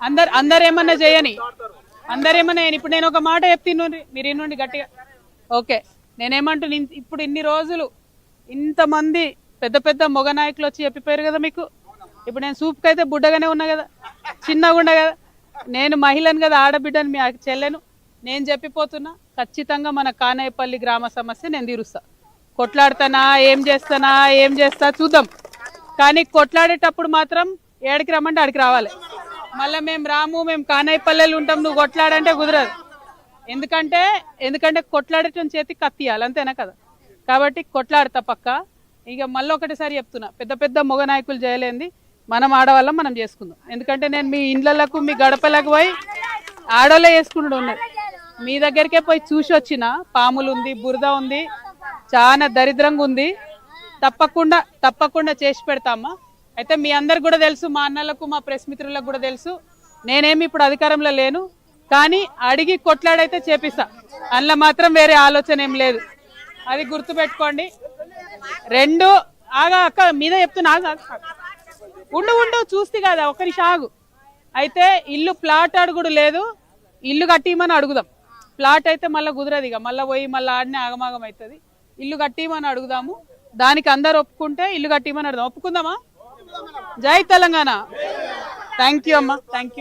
అందరు అందరు ఏమన్నా చేయని. అందరు ఏమన్నా చేయని ఇప్పుడు నేను ఒక మాట చెప్తిను మీరు ఇన్నుండి గట్టిగా. ఓకే నేనేమంటున్నా ఇప్పుడు ఇన్ని రోజులు ఇంతమంది పెద్ద పెద్ద మొగ నాయకులు వచ్చి చెప్పిపోయారు కదా మీకు? ఇప్పుడు నేను సూప్కి అయితే బుడ్డగానే ఉన్నా కదా? చిన్నగా ఉన్నా కదా? నేను మహిళను కదా ఆడబిడ్డని మీ చెల్లెను? నేను చెప్పిపోతున్నా ఖచ్చితంగా మన కానాయపల్లి గ్రామ సమస్య నేను తీరుస్తా. కొట్లాడుతానా ఏం చేస్తానా ఏం చేస్తా చూద్దాం. కానీ కొట్లాడేటప్పుడు మాత్రం ఏడికి రమ్మంటే ఆడికి రావాలి. మళ్ళీ మేము రాము మేము కానాయపల్లెలు ఉంటాం నువ్వు కొట్లాడంటే కుదరదు. ఎందుకంటే ఎందుకంటే కొట్లాడటం చేతి కత్తియాలి అంతేనా కదా? కాబట్టి కొట్లాడతా పక్క. ఇక మళ్ళీ ఒకటిసారి చెప్తున్నా పెద్ద పెద్ద మొగ నాయకులు చేయలేంది మనం ఆడవాళ్ళం మనం చేసుకుందాం. ఎందుకంటే నేను మీ ఇండ్లకు మీ గడపలకు పోయి ఆడోళ్ళే చేసుకుంటూ ఉన్నది మీ దగ్గరికే పోయి చూసి వచ్చిన పాములు ఉంది బురద ఉంది చాలా దరిద్రంగా ఉంది. తప్పకుండా తప్పకుండా చేసి పెడతామా అయితే మీ అందరికి కూడా తెలుసు మా అన్నలకు మా ప్రెస్ మిత్రులకు కూడా తెలుసు. నేనేమి ఇప్పుడు అధికారంలో లేను కానీ అడిగి కొట్లాడైతే చేపిస్తా. అందులో మాత్రం వేరే ఆలోచన ఏం లేదు. అది గుర్తుపెట్టుకోండి. రెండు ఆగా అక్క మీద చెప్తున్నా ఉండు ఉండు చూస్తే కదా ఒకరి నిమిషం ఆగు. అయితే ఇల్లు ప్లాట్ అడుగుడు లేదు ఇల్లు కట్టిమని అడుగుదాం. ప్లాట్ అయితే మళ్ళీ కుదరదు ఇక మళ్ళీ పోయి మళ్ళీ ఆడనే ఆగమాగం అవుతుంది. ఇల్లు కట్టిమని అడుగుదాము. దానికి అందరు ఒప్పుకుంటే ఇల్లు కట్టిమని అడుగుదాం. ఒప్పుకుందామా? జై తెలంగాణ. థ్యాంక్ యూ అమ్మా. Thank you